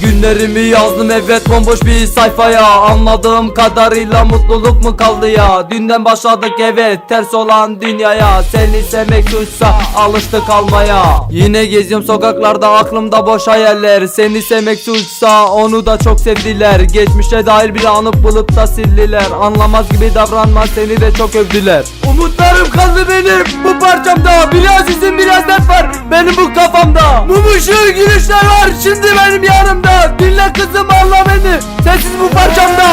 Günlerimi yazdım evet bomboş bir sayfaya. Anladığım kadarıyla mutluluk mu kaldı ya? Dünden başladık evet ters olan dünyaya. Seni sevmek suçsa alıştık almaya. Yine geziyorum sokaklarda aklımda boş hayaller. Seni sevmek suçsa onu da çok sevdiler. Geçmişe dair bir anı bulup da sildiler. Anlamaz gibi davranma seni de çok övdüler. Umutlarım kaldı benim bu parçamda. Biraz izin biraz dert var benim bu kafamda. Mum ışığı gülüşler şimdi benim yanımda Dinle kızım anla beni. Sessiz bu parçamda.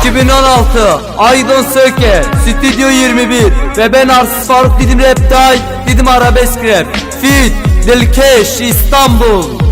2016 Aydın Söke Stüdyo 21 Ve ben Arsız Faruk Didim Rap Day. Didim Arabesk Rap. Fit Dilkeş İstanbul